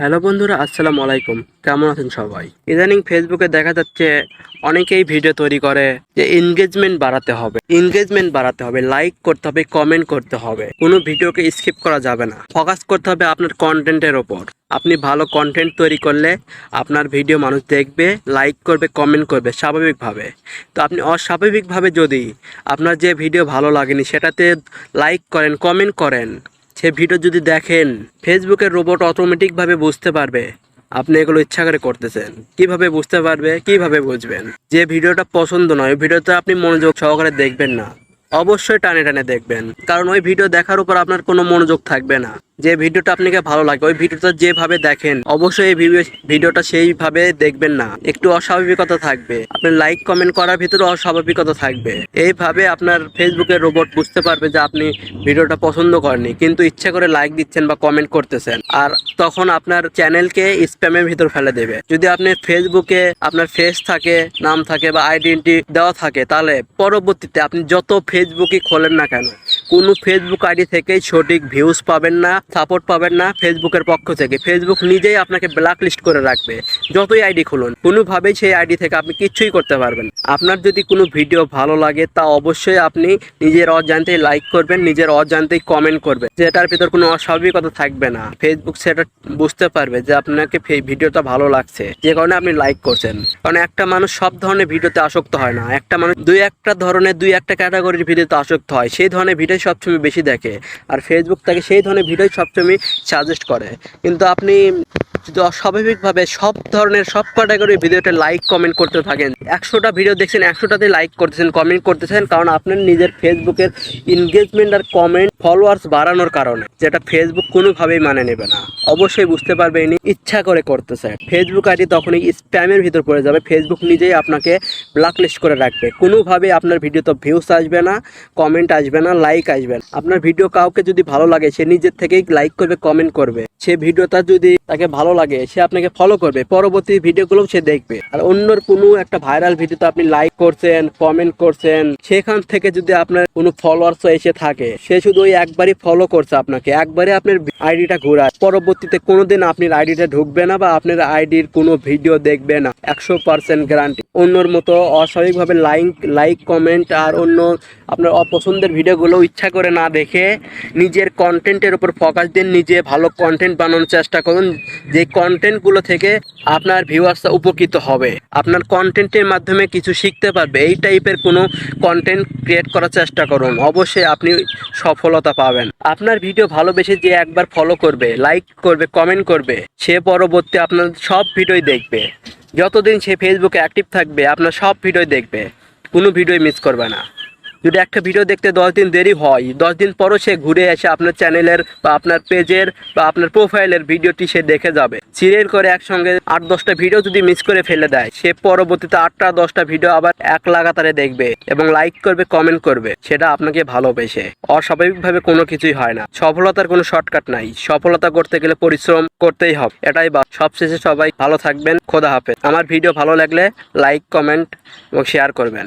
Hello বন্ধুরা, আসসালামু আলাইকুম। কেমন আছেন সবাই? ইদানিং ফেসবুকে দেখা যাচ্ছে অনেকেই ভিডিও তৈরি করে যে এনগেজমেন্ট বাড়াতে হবে। এনগেজমেন্ট বাড়াতে হবে লাইক করতে হবে কমেন্ট করতে হবে। কোনো ভিডিওকে স্কিপ করা যাবে না। ফোকাস করতে হবে আপনার কন্টেন্টের ওপর। আপনি ভালো কন্টেন্ট তৈরি করলে আপনার ভিডিও মানুষ দেখবে লাইক করবে কমেন্ট করবে স্বাভাবিকভাবে। তো আপনি অস্বাভাবিকভাবে যদি আপনার যে ভিডিও ভালো লাগেনি, সেটাতে লাইক করেন কমেন্ট করেন সে ভিডিও যদি দেখেন ফেসবুকের রোবট অটোমেটিকভাবে বুঝতে পারবে আপনি এগুলো ইচ্ছা করে করতেছেন। কীভাবে বুঝতে পারবে, কীভাবে বুঝবেন? যে ভিডিওটা পছন্দ নয় ভিডিওটা আপনি মনোযোগ সহকারে দেখবেন না। অবশ্যই টানে টানে দেখবেন, কারণ ওই ভিডিও দেখার উপর আপনার কোনো মনোযোগ থাকবে না। যে ভিডিওটা আপনাকে ভালো লাগে, ওই ভিডিওটা যেভাবে দেখেন, অবশ্যই এই ভিডিও- ভিডিওটা সেইভাবে দেখবেন না। একটু অস্বাভাবিকতা থাকবে। আপনার লাইক কমেন্ট করার ভিতরে অস্বাভাবিকতা থাকবে। এইভাবে আপনার ফেসবুকের রোবট বুঝতে পারবে যে আপনি ভিডিওটা পছন্দ করেনি কিন্তু ইচ্ছা করে লাইক দিচ্ছেন বা কমেন্ট করতেছেন। আর তখন আপনার চ্যানেলকে স্প্যামের ভিতর ফেলে দেবে। যদি আপনি ফেসবুকে আপনার ফেস থাকে, নাম থাকে বা আইডেন্টি দেওয়া থাকে, তাহলে পরবর্তীতে আপনি যত ফেসবুকই খোলেন না কেন কোনো ফেসবুক আইডি থেকেই সঠিক ভিউজ পাবেন না সাপোর্ট পাবেন না ফেসবুকের পক্ষ থেকে। ফেসবুক নিজেই আপনাকে ব্ল্যাক লিস্ট করে রাখবে, যতই আইডি খুলুন। কোনোভাবেই সেই আইডি থেকে আপনি কিচ্ছুই করতে পারবেন আপনার যদি কোনো ভিডিও ভালো লাগে, তা অবশ্যই আপনি নিজের অজান্তেই লাইক করবেন, নিজের অজান্তেই কমেন্ট করবেন। যেটার ভিতর কোনো অস্বাভাবিকতা থাকবে না। ফেসবুক সেটা বুঝতে পারবে যে আপনাকে ভিডিওটা ভালো লাগছে। যে কারণে আপনি লাইক করছেন। কারণ একটা মানুষ সব ধরনের ভিডিওতে আসক্ত হয় না। একটা মানুষ দুই একটা ধরনের, দুই একটা ক্যাটাগরির ভিডিওতে আসক্ত হয়। সেই ধরনের ভিডিও সবসময় বেশি দেখে। আর ফেসবুক তাকে সেই ধরনের ভিডিও সবসময় সাজেস্ট করে। কিন্তু আপনি যদি অস্বাভাবিকভাবে সব ধরনের, সব ক্যাটাগরির ভিডিওতে লাইক কমেন্ট করতে থাকেন। একশোটা ভিডিও দেখছেন, একশোটাতে লাইক করতেছেন কমেন্ট করতেছেন, কারণ আপনার নিজের ফেসবুকের এনগেজমেন্ট আর কমেন্ট ফলোয়ার্স বাড়ানোর কারণে, যেটা ফেসবুক কোনোভাবেই মানে নেবে না। অবশ্যই বুঝতে পারবে ইনি ইচ্ছা করে করতেছে ফেসবুক আইডি তখনই স্প্যামের ভিতর পড়ে যাবে ফেসবুক নিজেই আপনাকে ব্ল্যাকলিস্ট করে রাখবে। কোনোভাবে আপনার ভিডিওতে ভিউস আসবে না কমেন্ট আসবে না লাইক আসবে না। আপনার ভিডিও কাউকে যদি ভালো লাগে, সে নিজের থেকেই লাইক করবে কমেন্ট করবে। সে ভিডিওটা যদি তাকে ভালো লাগে, সে আপনাকে ফলো করবে। পরবর্তী ভিডিওগুলো সে দেখবে। আর অন্যর কোনো একটা ভাইরাল ভিডিওতে আপনি লাইক করছেন কমেন্ট করছেন, সেখান থেকে যদি আপনার কোনো ফলোয়ার্স এসে থাকে, সে শুধু ওই একবারই ফলো করছে আপনাকে। একবারে আপনার আইডিটা ঘোরায়। পরবর্তীতে কোনোদিন আপনার আইডিটা ঢুকবে না বা আপনার আইডির কোনো ভিডিও দেখবে না। একশো পার্সেন্ট গ্যারান্টি অন্যর মতো অস্বাভাবিকভাবে লাইক লাইক কমেন্ট আর অন্য আপনার অপছন্দের ভিডিওগুলো ইচ্ছা করে না দেখে নিজের কন্টেন্টের উপর ফোকাস দিন নিজে ভালো কন্টেন্ট বানানোর চেষ্টা করুন, যে কন্টেন্টগুলো থেকে আপনার ভিউয়ার্সরা উপকৃত হবে। আপনার কন্টেন্টের মাধ্যমে কিছু শিখতে পারবে। এই টাইপের কোনো কন্টেন্ট ক্রিয়েট করার চেষ্টা করুন। অবশ্যই আপনি সফলতা পাবেন। আপনার ভিডিও ভালোবেসে যে একবার ফলো করবে লাইক করবে কমেন্ট করবে, সে পরবর্তী আপনার সব ভিডিওই দেখবে। যতদিন সে ফেসবুকে অ্যাক্টিভ থাকবে, আপনার সব ভিডিওই দেখবে। কোনো ভিডিওই মিস করবে না। যদি একটা ভিডিও দেখতে দশ দিন দেরি হয়, দশ দিন পরও সে ঘুরে এসে আপনার চ্যানেলের বা আপনার পেজের বা আপনার প্রোফাইলের ভিডিওটি সে দেখে যাবে। সিরিয়াল করে একসঙ্গে আট, দশটা ভিডিও যদি মিস করে ফেলে দেয়, সে পরবর্তীতে আটটা, দশটা ভিডিও আবার এক লাগাতারে দেখবে এবং লাইক করবে কমেন্ট করবে, সেটা আপনাকে ভালোবেসে। অস্বাভাবিকভাবে কোনো কিছুই হয় না। সফলতার কোনো শর্টকাট নাই। সফলতা করতে গেলে পরিশ্রম করতেই হবে। এটাই বা সবশেষে সবাই ভালো থাকবেন। খোদা হাফেজ। আমার ভিডিও ভালো লাগলে লাইক কমেন্ট এবং শেয়ার করবেন।